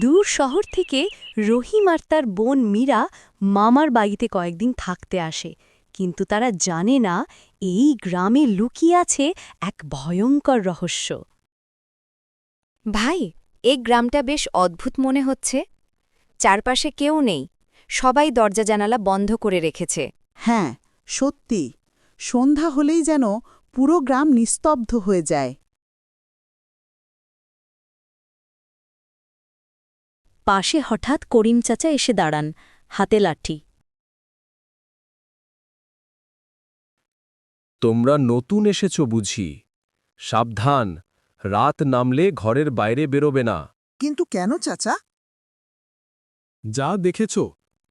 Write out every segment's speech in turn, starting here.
দূর শহর থেকে রহিম আর তার বোন মীরা মামার বাড়িতে কয়েকদিন থাকতে আসে। কিন্তু তারা জানে না এই গ্রামে লুকিয়ে আছে এক ভয়ঙ্কর রহস্য। ভাই এই গ্রামটা বেশ অদ্ভুত মনে হচ্ছে। চারপাশে কেউ নেই। সবাই দরজা জানালা বন্ধ করে রেখেছে। হ্যাঁ সত্যি। সন্ধ্যা হলেই যেন পুরো গ্রাম নিস্তব্ধ হয়ে যায়। পাশে হঠাৎ করিম চাচা এসে দাঁড়ান হাতে লাঠি। তোমরা নতুন এসেছ বুঝি। সাবধান রাত নামলে ঘরের বাইরে বেরোবে না। কিন্তু কেন চাচা? যা দেখেছ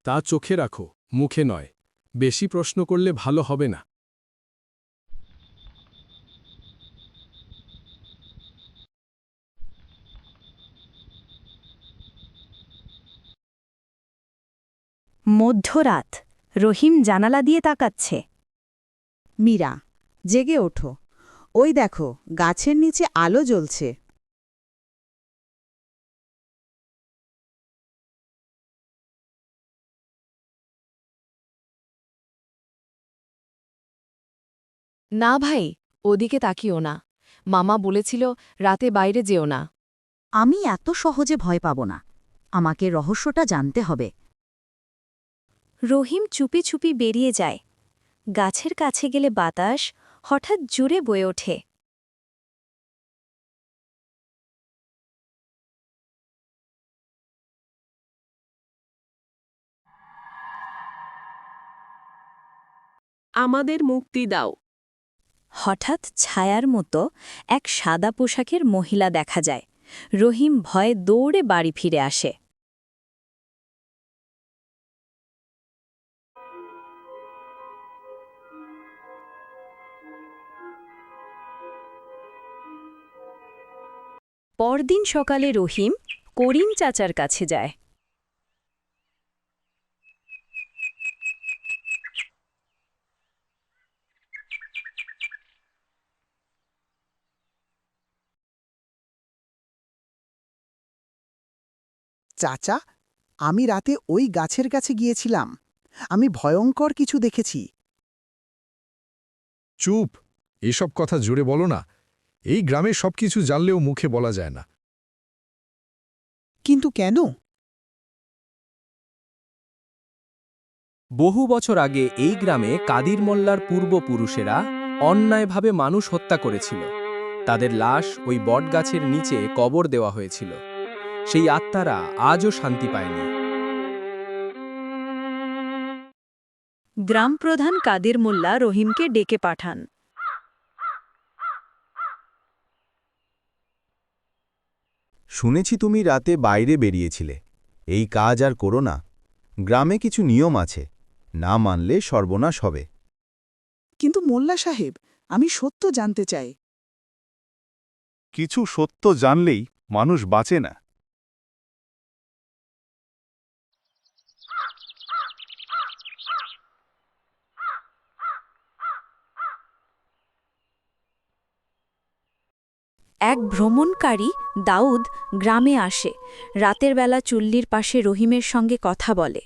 তা চোখে রাখো মুখে নয়। বেশি প্রশ্ন করলে ভালো হবে না। মধ্যরাত। রহিম জানালা দিয়ে তাকাচ্ছে। মীরা জেগে ওঠো। ওই দেখো গাছের নিচে আলো জ্বলছে। না ভাই ওদিকে তাকিও না। মামা বলেছিল রাতে বাইরে যেও না। আমি এত সহজে ভয় পাব না। আমাকে রহস্যটা জানতে হবে। রহিম চুপি চুপি বেরিয়ে যায়। গাছের কাছে গেলে বাতাস হঠাৎ জুড়ে বয়ে ওঠে। আমাদের মুক্তি দাও। হঠাৎ ছায়ার মতো এক সাদা পোশাকের মহিলা দেখা যায়। রহিম ভয়ে দৌড়ে বাড়ি ফিরে আসে। পরদিন সকালে রহিম করিম চাচার কাছে যায়। চাচা আমি রাতে ওই গাছের কাছে গিয়েছিলাম। আমি ভয়ঙ্কর কিছু দেখেছি। চুপ! এসব কথা জোরে বলো না। এই গ্রামে সবকিছু জানলেও মুখে বলা যায় না। কিন্তু কেন? বহু বছর আগে এই গ্রামে কাদির মোল্লার পূর্বপুরুষেরা অন্যায়ভাবে মানুষ হত্যা করেছিল। তাদের লাশ ওই বটগাছের নিচে কবর দেওয়া হয়েছিল। সেই আত্মারা আজও শান্তি পায়নি। গ্রামপ্রধান কাদির মোল্লা রহিমকে ডেকে পাঠান। শুনেছি তুমি রাতে বাইরে বেরিয়েছিলে। এই কাজ আর করো না। গ্রামে কিছু নিয়ম আছে। না মানলে সর্বনাশ হবে। কিন্তু মোল্লা সাহেব আমি সত্য জানতে চাই। কিছু সত্য জানলেই মানুষ বাঁচে না। এক ভ্রমণকারী দাউদ গ্রামে আসে। রাতের বেলা চুল্লির পাশে রহিমের সঙ্গে কথা বলে।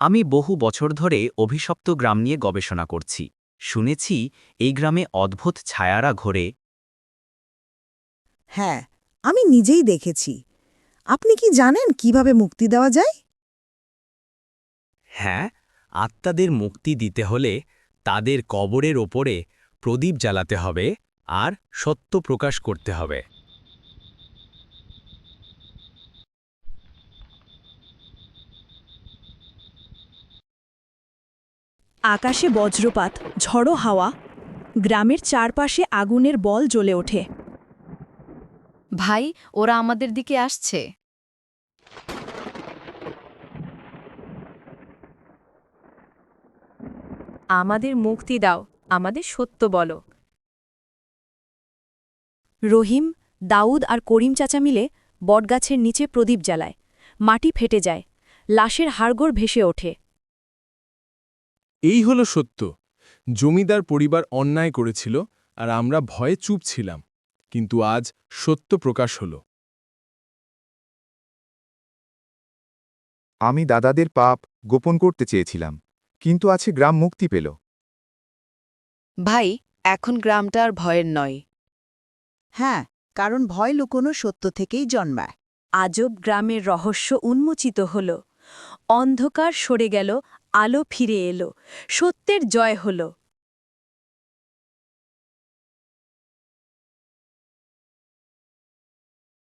আমি বহু বছর ধরে অভিশপ্ত গ্রাম নিয়ে গবেষণা করছি। শুনেছি এই গ্রামে অদ্ভুত ছায়ারা ঘোরে। হ্যাঁ আমি নিজেই দেখেছি। আপনি কি জানেন কীভাবে মুক্তি দেওয়া যায়? হ্যাঁ আত্মাদের মুক্তি দিতে হলে তাদের কবরের ওপরে প্রদীপ জ্বালাতে হবে আর সত্য প্রকাশ করতে হবে। আকাশে বজ্রপাত ঝড়ো হাওয়া গ্রামের চারপাশে আগুনের বল জ্বলে ওঠে। ভাই ওরা আমাদের দিকে আসছে। আমাদের মুক্তি দাও। আমাদের সত্য বলো। রহিম দাউদ আর করিম চাচা মিলে বটগাছের নিচে প্রদীপ জ্বালায়। মাটি ফেটে যায়। লাশের হাড়গোড় ভেসে ওঠে। এই হলো সত্য। জমিদার পরিবার অন্যায় করেছিল আর আমরা ভয়ে চুপ ছিলাম। কিন্তু আজ সত্য প্রকাশ হল। আমি দাদাদের পাপ গোপন করতে চেয়েছিলাম কিন্তু আছে গ্রাম মুক্তি পেল। ভাই এখন গ্রামটা আর ভয়ের নয়। হ্যাঁ কারণ ভয় লুকোনো সত্য থেকেই জন্মায়। আজব গ্রামের রহস্য উন্মোচিত হল। অন্ধকার সরে গেল আলো ফিরে এলো। সত্যের জয় হল।